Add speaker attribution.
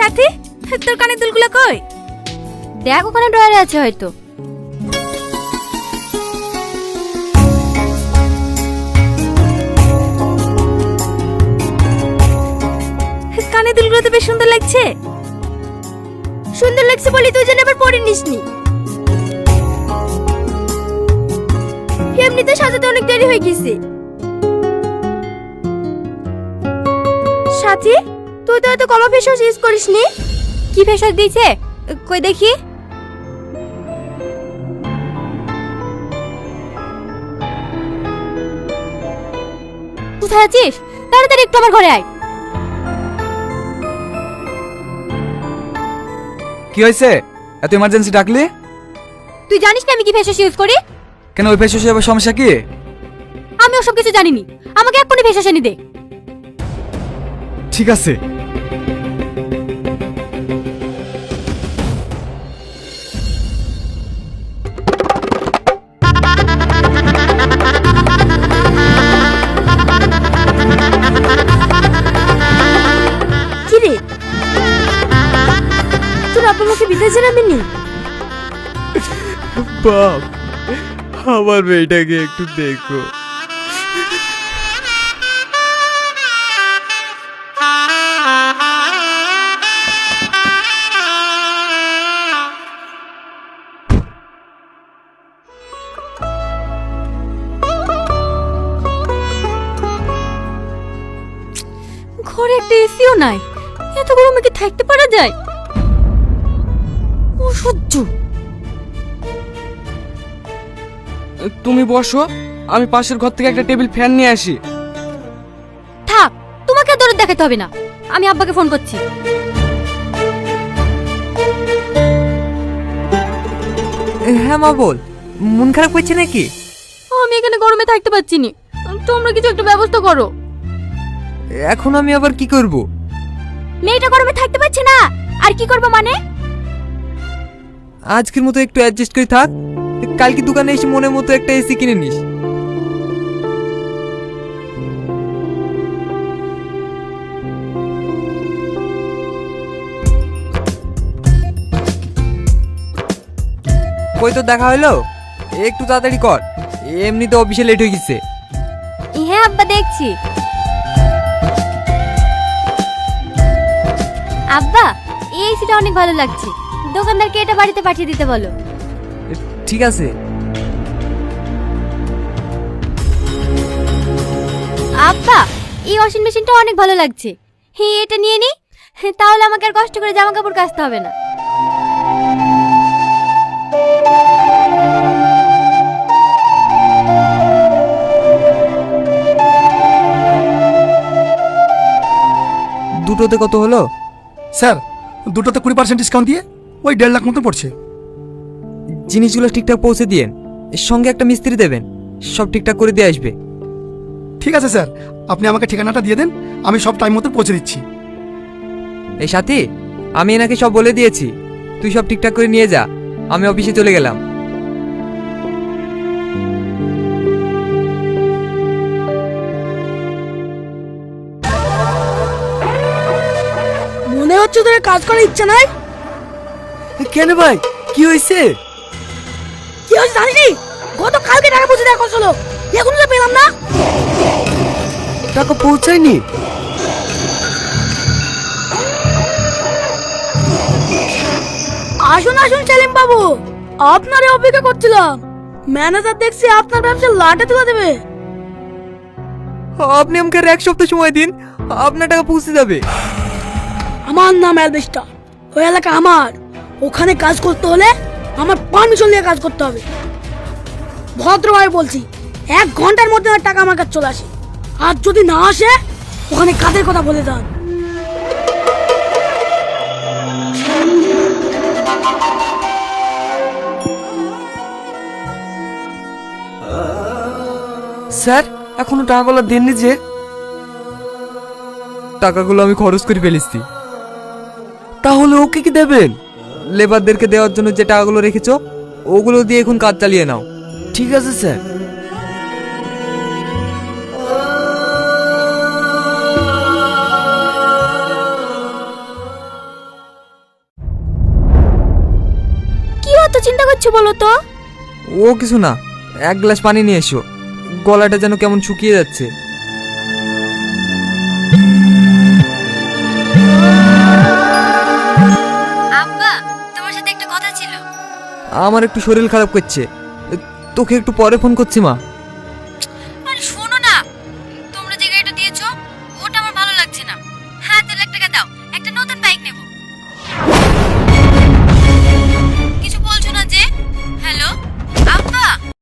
Speaker 1: সাথে? তোর কানের দুলগুলো কই?
Speaker 2: দেখ ওখানে ড্রয়ারে আছে হয়তো।
Speaker 1: কানের দুলগুলো তো বেশ সুন্দর লাগছে।
Speaker 2: সুন্দর লাগছে বলি তুই যেন আবার পরে নিসনি। এমনিতে সাজাতে অনেক দেরি হয়ে গেছে। সাথী তুই তো এত কমা ফেস ওয়াশ ইউজ করিসনি। কি ফেস ওয়াশ দিয়েছে? কই দেখি। কোথায় আছিস? তাড়াতাড়ি একটু আমার ঘরে আয়।
Speaker 3: কি হয়েছে? এত ইমার্জেন্সি ডাকলি?
Speaker 2: তুই জানিস না আমি কি ফেস ওয়াশ ইউজ করি?
Speaker 3: কেন ওই ফেস আবার সমস্যা কি?
Speaker 2: আমি ওসব কিছু জানিনি। আমাকে এক্ষুনি ফেস ওয়াশ এনে দে।
Speaker 3: ঠিক আছে।
Speaker 2: আপা আমাকে
Speaker 3: বাপ আমার মেয়েটাকে একটু দেখো।
Speaker 2: ঘরে একটা এসিও নাই। এত গরমে কি থাকতে পারা যায়? অসহ্য।
Speaker 4: তুমি বসো আমি পাশের ঘর থেকে একটা টেবিল ফ্যান নিয়ে আসি।
Speaker 2: থাক তোমাকে দরদ দেখাতে হবে না। আমি আব্বাকে ফোন করছি।
Speaker 5: হ্যাঁ মা বল। মন খারাপ করছে নাকি?
Speaker 2: আমি এখানে গরমে থাকতে পারছি না। তোমরা কিছু একটা ব্যবস্থা করো।
Speaker 5: এখন আমি আবার কি করব?
Speaker 2: মেয়েটা গরমে থাকতে পারছে না। আর কি করব মানে?
Speaker 5: আজকের মতো একটু অ্যাডজাস্ট করে থাক। কালকে দোকানে এসে মনের মতো একটা এসি কিনে নিস। কই তো দেখা হলো? একটু তাড়াতাড়ি কর। এমনিতে অফিসে লেট হয়ে গেছে।
Speaker 2: হ্যাঁ আব্বা, দেখছি। আব্বা এই এসিটা অনেক ভালো লাগছে। দোকানদারকে এটা বাড়িতে পাঠিয়ে দিতে বলো।
Speaker 5: ঠিক আছে।
Speaker 2: আব্বা এই ওয়াশিং মেশিনটা অনেক ভালো লাগছে। হ্যাঁ এটা নিয়ে নি। তাহলে আমাকে আর কষ্ট করে জামা কাপড় কাচতে হবে না।
Speaker 5: দুটোতে কত হলো?
Speaker 6: স্যার দুটোতে কুড়ি পার্সেন্ট ডিসকাউন্ট দিয়ে ওই দেড় লাখ মতো পড়ছে।
Speaker 5: জিনিসগুলো ঠিকঠাক পৌঁছে দিয়েন এর সঙ্গে একটা মিস্ত্রি দেবেন সব ঠিকঠাক করে দিয়ে আসবে।
Speaker 6: ঠিক আছে স্যার আপনি আমাকে ঠিকানাটা দিয়ে দেন আমি সব টাইম মতো পৌঁছে দিচ্ছি।
Speaker 5: এই সাথী আমি এনাকে সব বলে দিয়েছি তুই সব ঠিকঠাক করে নিয়ে যা আমি অফিসে চলে গেলাম।
Speaker 7: হচ্ছে তোর কাজ করার ইচ্ছা নাই?
Speaker 5: কেন ভাই? কি হয়েছে?
Speaker 7: কি হচ্ছে জানিস গত কালকে টাকা পৌঁছে দেওয়া এখন তো পেলাম না।
Speaker 5: টাকা পৌঁছায়নি?
Speaker 7: আসুন আসুন সেলিম বাবু। আপনারই অপেক্ষা করছিলাম। ম্যানেজার দেখছি আপনার ব্যবসা লাটে তুলে দেবে।
Speaker 5: আপনি আমাকে এক সপ্তাহ সময় দিন আপনার টাকা পৌঁছে যাবে।
Speaker 7: আমার নাম অ্যালবেস্টা ওই এলাকা আমার। ওখানে কাজ করতে হলে আমার পারমিশন নিয়ে কাজ করতে হবে। ভদ্রভাবে বলছি, এক ঘণ্টার মধ্যে আমার টাকা আমার কাছে চলে আসে। আর যদি না আসে, ওখানে কাদের কথা বলে দেন।
Speaker 4: স্যার, এখনও টাকাগুলো দেননি যে।
Speaker 5: টাকাগুলো আমি খরচ করে ফেলেছি।
Speaker 4: তাহলে ওকে কি দেবেন?
Speaker 5: লেবারদেরকে দেওয়ার জন্য যে টাকাগুলো রেখেছো ওগুলো দিয়ে এখন কাজ চালিয়ে নাও।
Speaker 4: ঠিক আছে স্যার।
Speaker 1: কি চিন্তা করছ বলো তো?
Speaker 5: ও কিছু না এক গ্লাস পানি নিয়ে এসো। গলাটা যেন কেমন শুকিয়ে যাচ্ছে। আমার একটু শরীর খারাপ করছে। তোকে একটু পরে ফোন করছি মা।